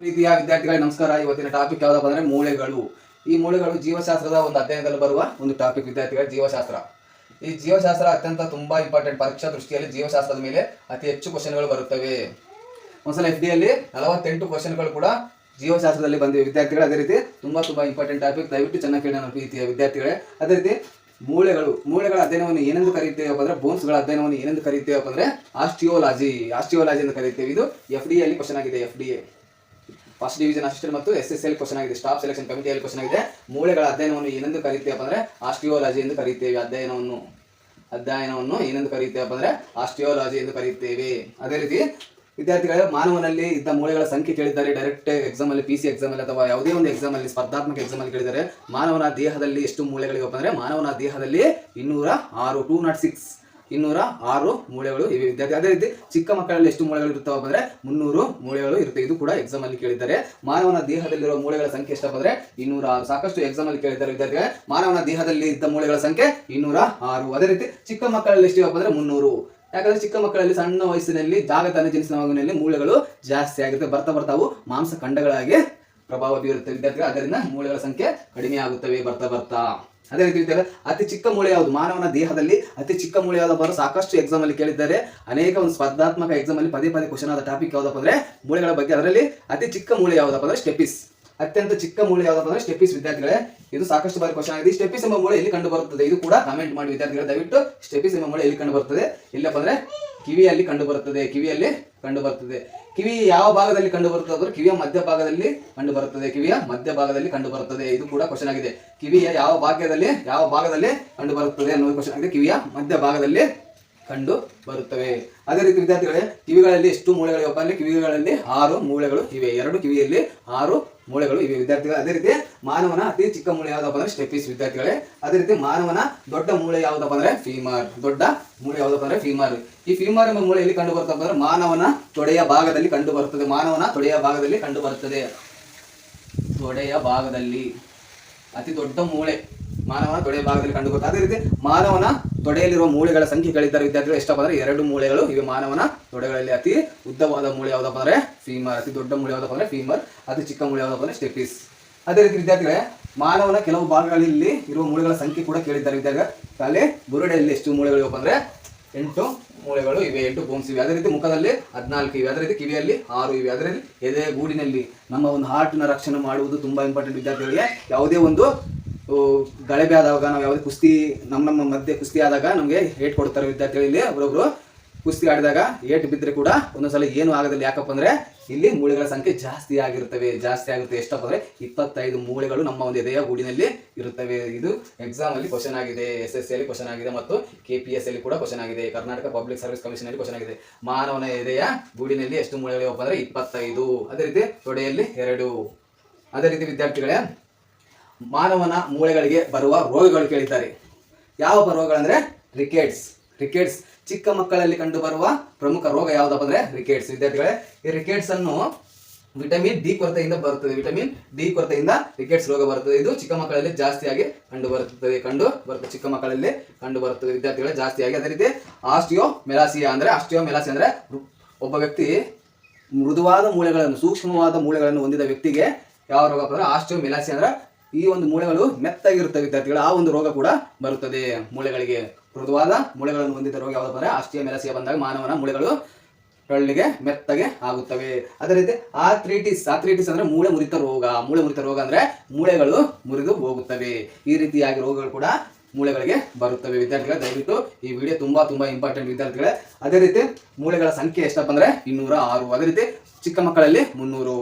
ಪ್ರೀತಿಯ ವಿದ್ಯಾರ್ಥಿಗಳಿಗೆ ನಮಸ್ಕಾರ. ಇವತ್ತಿನ ಟಾಪಿಕ್ ಯಾವ್ದಪ್ಪ ಅಂದ್ರೆ ಮೂಳೆಗಳು. ಈ ಮೂಳೆಗಳು ಜೀವಶಾಸ್ತ್ರದ ಒಂದು ಅಧ್ಯಯನದಲ್ಲಿ ಬರುವ ಒಂದು ಟಾಪಿಕ್ ವಿದ್ಯಾರ್ಥಿಗಳ, ಜೀವಶಾಸ್ತ್ರ. ಈ ಜೀವಶಾಸ್ತ್ರ ಅತ್ಯಂತ ತುಂಬಾ ಇಂಪಾರ್ಟೆಂಟ್ ಪರೀಕ್ಷಾ ದೃಷ್ಟಿಯಲ್ಲಿ ಜೀವಶಾಸ್ತ್ರದ ಮೇಲೆ ಅತಿ ಹೆಚ್ಚು ಕ್ವಶನ್ಗಳು ಬರುತ್ತವೆ. ಒಂದ್ಸಲ ಎಫ್ ಡಿಯಲ್ಲಿ ನಲವತ್ತೆಂಟು ಕ್ವಶನ್ಗಳು ಕೂಡ ಜೀವಶಾಸ್ತ್ರದಲ್ಲಿ ಬಂದಿವೆ. ವಿದ್ಯಾರ್ಥಿಗಳು, ಅದೇ ರೀತಿ ತುಂಬಾ ತುಂಬಾ ಇಂಪಾರ್ಟೆಂಟ್ ಟಾಪಿಕ್ ದಯವಿಟ್ಟು ಚೆನ್ನಾಗಿ ಕೇಳಿ ನನ್ನ ಪ್ರೀತಿಯ ವಿದ್ಯಾರ್ಥಿಗಳೇ. ಅದೇ ರೀತಿ ಮೂಳೆಗಳು, ಮೂಳೆಗಳ ಅಧ್ಯಯನವನ್ನು ಏನೆಂದು ಕರೀತೇವಪ್ಪ ಅಂದ್ರೆ, ಬೋನ್ಸ್ಗಳ ಅಧ್ಯಯನವನ್ನು ಏನೆಂದು ಕರೀತೇವಪ್ಪ ಅಂದ್ರೆ, ಆಸ್ಟಿಯೋಲಾಜಿ ಆಸ್ಟಿಯೋಲಾಜಿ ಎಂದು ಕರೀತೇವೆ. ಇದು ಎಫ್ ಡಿ ಅಲ್ಲಿ ಕ್ವಶನ್ ಆಗಿದೆ F D A first division assistant ಮತ್ತು ಎಸ್ ಎಸ್ ಎಲ್ ಕ್ವಶನ್ ಆಗಿದೆ. ಸ್ಟಾಫ್ ಸೆಲೆಕ್ಷನ್ ಕಮಿಟಿಯಲ್ಲಿ ಕ್ವಶನ್ ಆಗಿದೆ. ಮೂಳೆಗಳ ಅಧ್ಯಯನವನ್ನು ಏನೆಂದು ಕರೀತೀವಪ್ಪ ಅಂದ್ರೆ ಆಸ್ಟಿಯೋಲಜಿ ಎಂದು ಕರೀತೇವೆ. ಅಧ್ಯಯನವನ್ನು ಅಧ್ಯಯನವನ್ನು ಏನೆಂದು ಕರೀತೇವಪ್ಪ ಅಂದ್ರೆ ಆಸ್ಟಿಯೋಲಜಿ ಎಂದು ಕರೀತೇವೆ. ಅದೇ ರೀತಿ ವಿದ್ಯಾರ್ಥಿಗಳ ಮಾನವನಲ್ಲಿ ಇದ್ದ ಮೂಳೆಗಳ ಸಂಖ್ಯೆ ಕೇಳಿದ್ದಾರೆ. ಡೈರೆಕ್ಟ್ ಎಕ್ಸಾಮ್ ಅಲ್ಲಿ ಪಿ ಸಿ ಎಕ್ಸಾಮ್ ಅಲ್ಲಿ ಅಥವಾ ಯಾವುದೇ ಒಂದು ಎಕ್ಸಾಮ್ ಅಲ್ಲಿ, ಸ್ಪರ್ಧಾತ್ಮಕ ಎಕ್ಸಾಮ್ ಅಲ್ಲಿ ಕೇಳಿದ್ದಾರೆ. ಮಾನವನ ದೇಹದಲ್ಲಿ ಎಷ್ಟು ಮೂಳೆಗಳಿವೆ ಅಂದ್ರೆ ಮಾನವನ ದೇಹದಲ್ಲಿ ಇನ್ನೂರ ಆರು ಟೂ ನಾಟ್ ಸಿಕ್ಸ್ ಇನ್ನೂರ ಆರು ಮೂಳೆಗಳು ಇವೆ. ವಿದ್ಯಾರ್ಥಿ, ಅದೇ ರೀತಿ ಚಿಕ್ಕ ಮಕ್ಕಳಲ್ಲಿ ಎಷ್ಟು ಮೂಳೆಗಳು ಇರುತ್ತವೆ ಅಂದ್ರೆ ಮುನ್ನೂರು ಮೂಳೆಗಳು ಇರುತ್ತೆ. ಇದು ಕೂಡ ಎಕ್ಸಾಮ್ ಅಲ್ಲಿ ಕೇಳಿದ್ದಾರೆ. ಮಾನವನ ದೇಹದಲ್ಲಿರುವ ಮೂಳೆಗಳ ಸಂಖ್ಯೆ ಎಷ್ಟಪ್ಪ ಅಂದ್ರೆ ಇನ್ನೂರ ಆರು. ಸಾಕಷ್ಟು ಎಕ್ಸಾಮ್ ಅಲ್ಲಿ ಕೇಳಿದ್ದಾರೆ ವಿದ್ಯಾರ್ಥಿಗಳೇ. ಮಾನವನ ದೇಹದಲ್ಲಿ ಇದ್ದ ಮೂಳೆಗಳ ಸಂಖ್ಯೆ ಇನ್ನೂರ ಆರು. ಅದೇ ರೀತಿ ಚಿಕ್ಕ ಮಕ್ಕಳಲ್ಲಿ ಎಷ್ಟಿವಪ್ಪ ಅಂದ್ರೆ ಮುನ್ನೂರು. ಯಾಕಂದ್ರೆ ಚಿಕ್ಕ ಮಕ್ಕಳಲ್ಲಿ ಸಣ್ಣ ವಯಸ್ಸಿನಲ್ಲಿ ಜಾಗತಾನ ಮಗುವಿನಲ್ಲಿ ಮೂಳೆಗಳು ಜಾಸ್ತಿ ಆಗುತ್ತೆ ಬರ್ತಾ ಬರ್ತಾವು ಮಾಂಸ ಖಂಡಗಳಾಗಿ ಪ್ರಭಾವ ಬೀರುತ್ತೆ ವಿದ್ಯಾರ್ಥಿಗಳು. ಅದರಿಂದ ಮೂಳೆಗಳ ಸಂಖ್ಯೆ ಕಡಿಮೆ ಆಗುತ್ತವೆ ಬರ್ತಾ ಬರ್ತಾ. ಅದೇ ರೀತಿ ಅತಿ ಚಿಕ್ಕ ಮೂಳೆ ಯಾವುದು? ಮಾನವನ ದೇಹದಲ್ಲಿ ಅತಿ ಚಿಕ್ಕ ಮೂಳೆ ಯಾವ್ದಪ್ಪ ಸಾಕಷ್ಟು ಎಕ್ಸಾಮ್ ಅಲ್ಲಿ ಕೇಳಿದ್ದಾರೆ. ಅನೇಕ ಒಂದು ಸ್ಪರ್ಧಾತ್ಮಕ ಎಕ್ಸಾಮ್ ಅಲ್ಲಿ ಪದೇ ಪದೇ ಕ್ವಶನ್ ಆದ ಟಾಪಿಕ್ ಯಾವ್ದಪ್ಪ ಅಂದ್ರೆ ಮೂಳೆಗಳ ಬಗ್ಗೆ. ಅದರಲ್ಲಿ ಅತಿ ಚಿಕ್ಕ ಮೂಳೆ ಯಾವ್ದಪ್ಪ ಅಂದ್ರೆ ಸ್ಟೆಪಿಸ್ ಅತ್ಯಂತ ಚಿಕ್ಕ ಮೂಳೆ ಯಾವ್ದಪ್ಪ ಅಂದ್ರೆ ಸ್ಟೆಪಿಸ್ ವಿದ್ಯಾರ್ಥಿಗಳೇ. ಇದು ಸಾಕಷ್ಟು ಬಾರಿ ಕ್ವಶನ್ ಆಗಿದೆ. ಸ್ಟೆಪಿಸ್ ಎಂಬ ಮೂಳೆ ಎಲ್ಲಿ ಕಂಡು ಬರುತ್ತದೆ ಇದು ಕೂಡ ಕಮೆಂಟ್ ಮಾಡಿ ವಿದ್ಯಾರ್ಥಿಗಳು. ದಯವಿಟ್ಟು ಸ್ಟೆಪಿಸ್ ಎಂಬ ಮೂಳೆ ಎಲ್ಲಿ ಕಂಡು ಬರುತ್ತದೆ ಇಲ್ಲಪ್ಪ ಅಂದ್ರೆ ಕಿವಿಯಲ್ಲಿ ಕಂಡು ಬರುತ್ತದೆ ಕಿವಿಯಲ್ಲಿ ಕಂಡು ಬರುತ್ತದೆ ಕಿವಿ ಯಾವ ಭಾಗದಲ್ಲಿ ಕಂಡು ಬರುತ್ತದೆ ಅಂದ್ರೆ ಕಿವಿಯ ಮಧ್ಯ ಭಾಗದಲ್ಲಿ ಕಂಡು ಬರುತ್ತದೆ. ಕಿವಿಯ ಮಧ್ಯ ಭಾಗದಲ್ಲಿ ಕಂಡು ಬರುತ್ತದೆ. ಇದು ಕೂಡ ಕ್ವಶನ್ ಆಗಿದೆ. ಕಿವಿಯ ಯಾವ ಭಾಗದಲ್ಲಿ ಯಾವ ಭಾಗದಲ್ಲಿ ಕಂಡು ಬರುತ್ತದೆ ಅನ್ನೋದು ಕ್ವಶನ್ ಆಗಿದೆ. ಕಿವಿಯ ಮಧ್ಯ ಭಾಗದಲ್ಲಿ ಕಂಡು ಬರುತ್ತವೆ. ಅದೇ ರೀತಿ ವಿದ್ಯಾರ್ಥಿಗಳೇ, ಕಿವಿಗಳಲ್ಲಿ ಎಷ್ಟು ಮೂಳೆಗಳಿವೆ ಅಂದ್ರೆ ಕಿವಿಗಳಲ್ಲಿ ಆರು ಮೂಳೆಗಳು ಇವೆ. ಎರಡು ಕಿವಿಯಲ್ಲಿ ಆರು ಮೂಳೆಗಳು ಇವೆ ವಿದ್ಯಾರ್ಥಿಗಳು. ಅದೇ ರೀತಿ ಮಾನವನ ಅತಿ ಚಿಕ್ಕ ಮೂಳೆ ಯಾವುದಪ್ಪ ಅಂದ್ರೆ ಸ್ಟೆಪಿಸ್ ವಿದ್ಯಾರ್ಥಿಗಳೇ. ಅದೇ ರೀತಿ ಮಾನವನ ದೊಡ್ಡ ಮೂಳೆ ಯಾವುದಪ್ಪ ಅಂದ್ರೆ ಫೀಮರ್. ದೊಡ್ಡ ಮೂಳೆ ಯಾವುದಪ್ಪ ಅಂದ್ರೆ ಫೀಮರ್. ಈ ಫೀಮರ್ ಎಂಬ ಮೂಳೆ ಎಲ್ಲಿ ಕಂಡು ಬರ್ತಪ್ಪ ಅಂದ್ರೆ ಮಾನವನ ತೊಡೆಯ ಭಾಗದಲ್ಲಿ ಕಂಡು ಬರುತ್ತದೆ. ಮಾನವನ ತೊಡೆಯ ಭಾಗದಲ್ಲಿ ಕಂಡು ಬರುತ್ತದೆ. ತೊಡೆಯ ಭಾಗದಲ್ಲಿ. ಅತಿ ದೊಡ್ಡ ಮೂಳೆ. ಮಾನವನ ತೊಡೆಯ ಭಾಗದಲ್ಲಿ ಕಂಡು ಬರುತ್ತೆ. ಅದೇ ರೀತಿ ಮಾನವನ ತೊಡೆಯಲ್ಲಿರುವ ಮೂಳೆಗಳ ಸಂಖ್ಯೆ ಕೇಳಿದ್ದಾರೆ ವಿದ್ಯಾರ್ಥಿಗಳು. ಎಷ್ಟಪ್ಪ ಅಂದ್ರೆ ಎರಡು ಮೂಳೆಗಳು ಇವೆ. ಮಾನವನ ತೊಡೆಗಳಲ್ಲಿ ಅತಿ ಉದ್ದವಾದ ಮೂಳೆ ಯಾವ್ದಪ್ಪ ಅಂದ್ರೆ ಫೀಮರ್. ಅತಿ ದೊಡ್ಡ ಮೂಳೆ ಯಾವ್ದಪ್ಪ ಅಂದ್ರೆ ಫೀಮರ್. ಅತಿ ಚಿಕ್ಕ ಮೂಳೆ ಯಾವ್ದಪ್ಪ ಅಂದ್ರೆ ಸ್ಟೆಪಿಸ್ ಅದೇ ರೀತಿ ವಿದ್ಯಾರ್ಥಿಗಳೇ, ಮಾನವನ ಕೆಲವು ಭಾಗಗಳಲ್ಲಿ ಇರುವ ಮೂಳೆಗಳ ಸಂಖ್ಯೆ ಕೂಡ ಕೇಳಿದ್ದಾರೆ ವಿದ್ಯಾರ್ಥಿಗಳು. ಅಲ್ಲಿ ಬುರುಡೆಯಲ್ಲಿ ಎಷ್ಟು ಮೂಳೆಗಳಿವೆ ಅಂದ್ರೆ ಎಂಟು ಮೂಳೆಗಳು ಇವೆ. ಎಂಟು ಬೋನ್ಸ್ ಇವೆ. ಅದೇ ರೀತಿ ಮುಖದಲ್ಲಿ ಹದಿನಾಲ್ಕು ಇವೆ. ಅದೇ ರೀತಿ ಕಿವಿಯಲ್ಲಿ ಆರು ಇವೆ. ಅದರಲ್ಲಿ ಎದೆ ಗೂಡಿನಲ್ಲಿ ನಮ್ಮ ಒಂದು ಹಾರ್ಟ್ನ ರಕ್ಷಣೆ ಮಾಡುವುದು ತುಂಬಾ ಇಂಪಾರ್ಟೆಂಟ್ ವಿದ್ಯಾರ್ಥಿಗಳಿಗೆ. ಯಾವುದೇ ಒಂದು ಗಲಭೆ ಆದಾಗ ನಾವು ಯಾವುದೇ ಕುಸ್ತಿ ನಮ್ಮ ನಮ್ಮ ಮಧ್ಯೆ ಕುಸ್ತಿ ಆದಾಗ ನಮಗೆ ಏಟ್ ಕೊಡ್ತಾರೆ ವಿದ್ಯಾರ್ಥಿಗಳಲ್ಲಿ ಒಬ್ಬರೊಬ್ರು ಕುಸ್ತಿ ಆಡಿದಾಗ ಏಟ್ ಬಿದ್ದರೆ ಕೂಡ ಒಂದೊಂದ್ಸಲ ಏನು ಆಗೋದಿಲ್ಲ. ಯಾಕಪ್ಪ ಅಂದ್ರೆ ಇಲ್ಲಿ ಮೂಳೆಗಳ ಸಂಖ್ಯೆ ಜಾಸ್ತಿ ಆಗಿರ್ತವೆ. ಜಾಸ್ತಿ ಆಗುತ್ತೆ. ಎಷ್ಟಪ್ಪ ಅಂದರೆ ಇಪ್ಪತ್ತೈದು ಮೂಳೆಗಳು ನಮ್ಮ ಒಂದು ಎದೆಯ ಗೂಡಿನಲ್ಲಿ ಇರುತ್ತವೆ. ಇದು ಎಕ್ಸಾಮ್ ಅಲ್ಲಿ ಕ್ವಶನ್ ಆಗಿದೆ. ಎಸ್ ಎಸ್ ಅಲ್ಲಿ ಕ್ವಶನ್ ಆಗಿದೆ ಮತ್ತು ಕೆ ಪಿ ಎಸ್ ಅಲ್ಲಿ ಕೂಡ ಕ್ವಶನ್ ಆಗಿದೆ. ಕರ್ನಾಟಕ ಪಬ್ಲಿಕ್ ಸರ್ವಿಸ್ ಕಮಿಷನ್ ಅಲ್ಲಿ ಕ್ವಶನ್ ಆಗಿದೆ. ಮಾನವನ ಎದೆಯ ಗೂಡಿನಲ್ಲಿ ಎಷ್ಟು ಮೂಳೆಗಳು ಅಂದರೆ ಇಪ್ಪತ್ತೈದು. ಅದೇ ರೀತಿ ತೊಡೆಯಲ್ಲಿ ಎರಡು. ಅದೇ ರೀತಿ ವಿದ್ಯಾರ್ಥಿಗಳೇ ಮಾನವನ ಮೂಳೆಗಳಿಗೆ ಬರುವ ರೋಗಗಳು ಕೇಳಿದ್ದಾರೆ. ಯಾವ ರೋಗಗಳಂದ್ರೆ ರಿಕೆಟ್ಸ್ ರಿಕೆಟ್ಸ್ ಚಿಕ್ಕ ಮಕ್ಕಳಲ್ಲಿ ಕಂಡು ಬರುವ ಪ್ರಮುಖ ರೋಗ ಯಾವ್ದಪ್ಪ ಅಂದ್ರೆ ರಿಕೆಟ್ಸ್ ವಿದ್ಯಾರ್ಥಿಗಳೇ, ಈ ರಿಕೆಟ್ಸ್ ಅನ್ನು ವಿಟಮಿನ್ ಡಿ ಕೊರತೆಯಿಂದ ಬರುತ್ತದೆ. ವಿಟಮಿನ್ ಡಿ ಕೊರತೆಯಿಂದ ರಿಕೆಟ್ಸ್ ರೋಗ ಬರುತ್ತದೆ. ಇದು ಚಿಕ್ಕ ಮಕ್ಕಳಲ್ಲಿ ಜಾಸ್ತಿಯಾಗಿ ಕಂಡು ಬರುತ್ತದೆ. ಕಂಡು ಬರುತ್ತದೆ ಚಿಕ್ಕ ಮಕ್ಕಳಲ್ಲಿ ಕಂಡು ಬರುತ್ತದೆ. ವಿದ್ಯಾರ್ಥಿಗಳೇ ಜಾಸ್ತಿಯಾಗಿ. ಅದೇ ರೀತಿ ಆಸ್ಟಿಯೋ ಮೆಲಾಸಿಯಾ ಅಂದ್ರೆ ಆಸ್ಟಿಯೋ ಮೆಲಾಸಿಯಾ ಅಂದ್ರೆ ಒಬ್ಬ ವ್ಯಕ್ತಿ ಮೃದುವಾದ ಮೂಳೆಗಳನ್ನು, ಸೂಕ್ಷ್ಮವಾದ ಮೂಳೆಗಳನ್ನು ಹೊಂದಿದ ವ್ಯಕ್ತಿಗೆ ಯಾವ ರೋಗ ಅಂದ್ರೆ ಆಸ್ಟಿಯೋ ಮೆಲಾಸಿ ಅಂದ್ರೆ ಈ ಒಂದು ಮೂಳೆಗಳು ಮೆತ್ತಗಿರುತ್ತವೆ, ವಿದ್ಯಾರ್ಥಿಗಳು. ಆ ಒಂದು ರೋಗ ಕೂಡ ಬರುತ್ತದೆ. ಮೂಳೆಗಳಿಗೆ ಮೃದುವಾದ ಮೂಳೆಗಳನ್ನು ಹೊಂದಿದ ರೋಗ ಯಾವುದಪ್ಪ ಅಂದರೆ ಆಸ್ಟಿಯೋ ಮೆಲಸಿಯ ಬಂದಾಗ ಮಾನವನ ಮೂಳೆಗಳು ಕಳ್ಳಿಗೆ ಮೆತ್ತಗೆ ಆಗುತ್ತವೆ. ಅದೇ ರೀತಿ ಆಥ್ರೈಟಿಸ್ ಆಥ್ರೈಟಿಸ್ ಅಂದ್ರೆ ಮೂಳೆ ಮುರಿತ ರೋಗ. ಮೂಳೆ ಮುರಿತ ರೋಗ ಅಂದ್ರೆ ಮೂಳೆಗಳು ಮುರಿದು ಹೋಗುತ್ತವೆ. ಈ ರೀತಿಯಾಗಿ ರೋಗಗಳು ಕೂಡ ಮೂಳೆಗಳಿಗೆ ಬರುತ್ತವೆ. ವಿದ್ಯಾರ್ಥಿಗಳ, ದಯವಿಟ್ಟು ಈ ವಿಡಿಯೋ ತುಂಬಾ ತುಂಬಾ ಇಂಪಾರ್ಟೆಂಟ್ ವಿದ್ಯಾರ್ಥಿಗಳೇ. ಅದೇ ರೀತಿ ಮೂಳೆಗಳ ಸಂಖ್ಯೆ ಎಷ್ಟಪ್ಪ ಅಂದ್ರೆ ಇನ್ನೂರ ಆರು. ಅದೇ ರೀತಿ ಚಿಕ್ಕ ಮಕ್ಕಳಲ್ಲಿ ಮುನ್ನೂರು.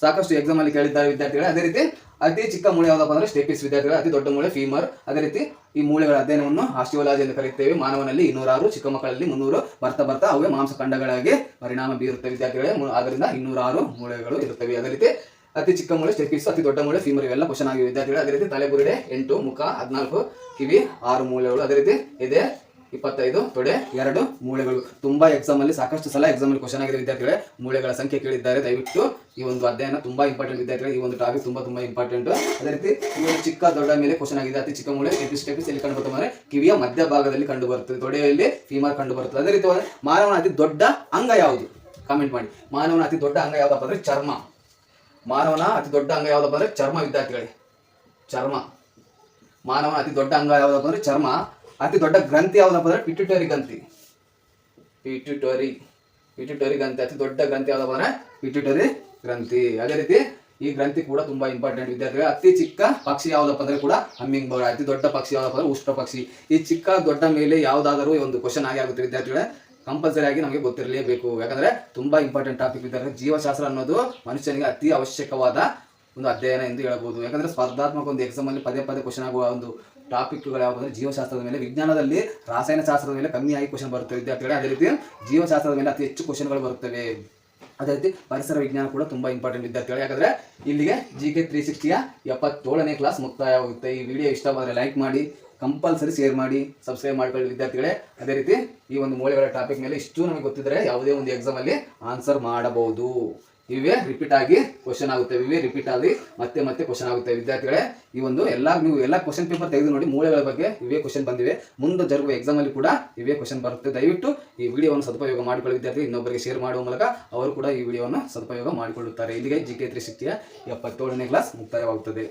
ಸಾಕಷ್ಟು ಎಕ್ಸಾಮ್ ಅಲ್ಲಿ ಕೇಳಿದ್ದಾರೆ ವಿದ್ಯಾರ್ಥಿಗಳೇ. ಅದೇ ರೀತಿ ಅತಿ ಚಿಕ್ಕ ಮೂಳೆ ಯಾವುದಪ್ಪ ಅಂದ್ರೆ ಸ್ಟೆಪಿಸ್ ವಿದ್ಯಾರ್ಥಿಗಳು, ಅತಿ ದೊಡ್ಡ ಮೂಳೆ ಫೀಮರ್. ಅದೇ ರೀತಿ ಈ ಮೂಳೆಗಳ ಅಧ್ಯಯನವನ್ನು ಆಸ್ಟಿಯೋಲಾಜಿ ಎಂದು ಕರೆಯುತ್ತೇವೆ ಮಾನವನಲ್ಲಿ ಇನ್ನೂರಾರು, ಚಿಕ್ಕ ಮಕ್ಕಳಲ್ಲಿ ಮುನ್ನೂರು, ಬರ್ತಾ ಬರ್ತಾ ಅವೇ ಮಾಂಸಖಂಡಗಳಾಗಿ ಪರಿಣಾಮ ಬೀರುತ್ತವೆ ವಿದ್ಯಾರ್ಥಿಗಳೇ. ಅದರಿಂದ ಇನ್ನೂರಾರು ಮೂಳೆಗಳು ಇರುತ್ತವೆ. ಅದೇ ರೀತಿ ಅತಿ ಚಿಕ್ಕ ಮೂಳೆ, ಸ್ಟೆಪಿಸ್, ಅತಿ ದೊಡ್ಡ ಮೂಳೆ, ಫೀಮರ್ ಇವೆಲ್ಲ ಕ್ವಶನ್ ಆಗಿವೆ ವಿದ್ಯಾರ್ಥಿಗಳು. ಅದೇ ರೀತಿ ತಲೆಬುರುಡೆ ಎಂಟು, ಮುಖ ಹದಿನಾಲ್ಕು, ಕಿವಿ ಆರು ಮೂಳೆಗಳು. ಅದೇ ರೀತಿ ಎದೆ ಇಪ್ಪತ್ತೈದು, ತೊಡೆ, ಎರಡು ಮೂಳೆಗಳು. ತುಂಬಾ ಎಕ್ಸಾಮ್ ಅಲ್ಲಿ ಸಾಕಷ್ಟು ಸಲ ಎಕ್ಸಾಮ್ ಅಲ್ಲಿ ಕ್ವಶನ್ ಆಗಿದೆ ವಿದ್ಯಾರ್ಥಿಗಳೇ ಮೂಳೆಗಳ ಸಂಖ್ಯೆ ಕೇಳಿದ್ದಾರೆ. ದಯವಿಟ್ಟು ಈ ಒಂದು ಅಧ್ಯಯನ ತುಂಬಾ ಇಂಪಾರ್ಟೆಂಟ್ ವಿದ್ಯಾರ್ಥಿಗಳು, ಈ ಒಂದು ಟಾಪಿಕ್ ತುಂಬಾ ತುಂಬಾ ಇಂಪಾರ್ಟೆಂಟ್ ಅದೇ ರೀತಿ ಈ ಒಂದು ಚಿಕ್ಕ ದೊಡ್ಡ ಮೇಲೆ ಕ್ವಶನ್ ಆಗಿದೆ. ಅತಿ ಚಿಕ್ಕ ಮೂಳೆ ಸ್ಟೆಪಿಸ್ ಸ್ಟೆಪಿಸ್ ಎಲ್ಲಿ ಕಂಡು ಬರ್ತಾರೆ ಕಿವಿಯ ಮಧ್ಯ ಭಾಗದಲ್ಲಿ ಕಂಡು ಬರುತ್ತದೆ ತೊಡೆಯಲ್ಲಿ ಫೀಮರ್ ಕಂಡು ಬರುತ್ತದೆ ಅದೇ ರೀತಿ ಮಾನವನ ಅತಿ ದೊಡ್ಡ ಅಂಗ ಯಾವುದು? ಕಾಮೆಂಟ್ ಮಾಡಿ. ಮಾನವನ ಅತಿ ದೊಡ್ಡ ಅಂಗ ಯಾವ್ದಪ್ಪ ಅಂದ್ರೆ ಚರ್ಮ. ಮಾನವನ ಅತಿ ದೊಡ್ಡ ಅಂಗ ಯಾವುದಪ್ಪ ಅಂದ್ರೆ ಚರ್ಮ ವಿದ್ಯಾರ್ಥಿಗಳೇ. ಚರ್ಮ. ಮಾನವನ ಅತಿ ದೊಡ್ಡ ಅಂಗ ಯಾವುದಪ್ಪ ಅಂದ್ರೆ ಚರ್ಮ. ಅತಿ ದೊಡ್ಡ ಗ್ರಂಥಿ ಯಾವುದಪ್ಪ ಅಂದ್ರೆ ಪಿಟ್ಯುಟರಿ ಗ್ರಂಥಿ. ಪಿಟ್ಯುಟರಿ ಪಿಟ್ಯುಟರಿ ಗ್ರಂಥಿ, ಅತಿ ದೊಡ್ಡ ಗ್ರಂಥಿ ಯಾವುದಪ್ಪ ಅಂದ್ರೆ ಪಿಟ್ಯುಟರಿ ಗ್ರಂಥಿ. ಅದೇ ರೀತಿ ಈ ಗ್ರಂಥಿ ಕೂಡ ತುಂಬಾ ಇಂಪಾರ್ಟೆಂಟ್ ವಿದ್ಯಾರ್ಥಿಗಳು, ಅತಿ ಚಿಕ್ಕ ಪಕ್ಷಿ ಯಾವುದಪ್ಪ ಅಂದ್ರೆ ಕೂಡ ಹಮ್ಮಿಂಗ್ ಬರ್ಡ್ ಅತಿ ದೊಡ್ಡ ಪಕ್ಷಿ ಯಾವುದಪ್ಪ ಅಂದ್ರೆ ಉಷ್ಟ್ರ ಪಕ್ಷಿ. ಈ ಚಿಕ್ಕ ದೊಡ್ಡ ಮೇಲೆ ಯಾವುದಾದರೂ ಒಂದು ಕ್ವಶನ್ ಆಗಿ ಆಗುತ್ತೆ ವಿದ್ಯಾರ್ಥಿಗಳೇ ಕಂಪಲ್ಸರಿ ಆಗಿ ನಮಗೆ ಗೊತ್ತಿರಲೇಬೇಕು. ಯಾಕಂದ್ರೆ ತುಂಬಾ ಇಂಪಾರ್ಟೆಂಟ್ ಟಾಪಿಕ್ ವಿದ್ಯಾರ್ಥಿ ಜೀವಶಾಸ್ತ್ರ ಅನ್ನೋದು ಮನುಷ್ಯನಿಗೆ ಅತಿ ಅವಶ್ಯಕವಾದ ಒಂದು ಅಧ್ಯಯನ ಎಂದು ಹೇಳಬಹುದು. ಯಾಕಂದ್ರೆ ಸ್ಪರ್ಧಾತ್ಮಕ ಒಂದು ಎಕ್ಸಾಮ್ ಅಲ್ಲಿ ಪದೇ ಪದೇ ಕ್ವಶನ್ ಆಗುವ ಒಂದು ಟಾಪಿಕ್ಗಳು ಯಾವುದು ಅಂದ್ರೆ ಜೀವಶಾಸ್ತ್ರದ ಮೇಲೆ, ವಿಜ್ಞಾನದಲ್ಲಿ ರಾಸಾಯನಶಾಸ್ತ್ರದ ಮೇಲೆ ಕಮ್ಮಿಯಾಗಿ ಕ್ವಶನ್ ಬರುತ್ತೆ ವಿದ್ಯಾರ್ಥಿಗಳೇ. ಅದೇ ರೀತಿ ಜೀವಶಾಸ್ತ್ರದ ಮೇಲೆ ಅತಿ ಹೆಚ್ಚು ಕ್ವಶನ್ಗಳು ಬರುತ್ತವೆ. ಅದೇ ರೀತಿ ಪರಿಸರ ವಿಜ್ಞಾನ ಕೂಡ ತುಂಬಾ ಇಂಪಾರ್ಟೆಂಟ್ ವಿದ್ಯಾರ್ಥಿಗಳು. ಯಾಕಂದ್ರೆ ಇಲ್ಲಿಗೆ ಜಿ ಕೆ ತ್ರೀ ಸಿಕ್ಸ್ಟಿಯ ಎಪ್ಪತ್ತೇಳನೇ ಕ್ಲಾಸ್ ಮುಕ್ತಾಯವಾಗುತ್ತೆ. ಈ ವಿಡಿಯೋ ಇಷ್ಟ ಬಂದರೆ ಲೈಕ್ ಮಾಡಿ ಕಂಪಲ್ಸರಿ ಶೇರ್ ಮಾಡಿ ಸಬ್ಸ್ಕ್ರೈಬ್ ಮಾಡ್ಕೊಳ್ಳಿ ವಿದ್ಯಾರ್ಥಿಗಳೇ. ಅದೇ ರೀತಿ ಈ ಒಂದು ಮೂಳೆಗಳ ಟಾಪಿಕ್ ಮೇಲೆ ಇಷ್ಟು ನಮಗೆ ಗೊತ್ತಿದ್ರೆ ಯಾವುದೇ ಒಂದು ಎಕ್ಸಾಮ್ ಅಲ್ಲಿ ಆನ್ಸರ್ ಮಾಡಬಹುದು. ಇವೇ ರಿಪೀಟ್ ಆಗಿ ಕ್ವಶನ್ ಆಗುತ್ತೆ ಇವೇ ರಿಪೀಟ್ ಆಗಿ ಮತ್ತೆ ಮತ್ತೆ ಕ್ವಶನ್ ಆಗುತ್ತೆ. ವಿದ್ಯಾರ್ಥಿಗಳೇ, ಈ ಒಂದು ಎಲ್ಲ ನೀವು ಎಲ್ಲ ಕ್ವಶನ್ ಪೇಪರ್ ತೆಗೆದು ನೋಡಿ, ಮೂಳೆಗಳ ಬಗ್ಗೆ ಇವೇ ಕ್ವಶನ್ ಬಂದಿವೆ. ಮುಂದೆ ಜರುಗುವ ಎಕ್ಸಾಮ್ ಅಲ್ಲಿ ಕೂಡ ಇವೇ ಕ್ವಶನ್ ಬರುತ್ತೆ. ದಯವಿಟ್ಟು ಈ ವಿಡಿಯೋವನ್ನು ಸದುಪಯೋಗ ಮಾಡಿಕೊಳ್ಳಿ ವಿದ್ಯಾರ್ಥಿ ಇನ್ನೊಬ್ಬರಿಗೆ ಶೇರ್ ಮಾಡುವ ಮೂಲಕ ಅವರು ಕೂಡ ಈ ವಿಡಿಯೋವನ್ನು ಸದುಪಯೋಗ ಮಾಡಿಕೊಳ್ಳುತ್ತಾರೆ. ಇಲ್ಲಿಗೆ ಜಿ ಕೆ ತ್ರೀ ಸಿಕ್ಸ್ಟಿಯ ಎಪ್ಪತ್ತೇಳನೇ ಕ್ಲಾಸ್ ಮುಕ್ತಾಯವಾಗುತ್ತದೆ.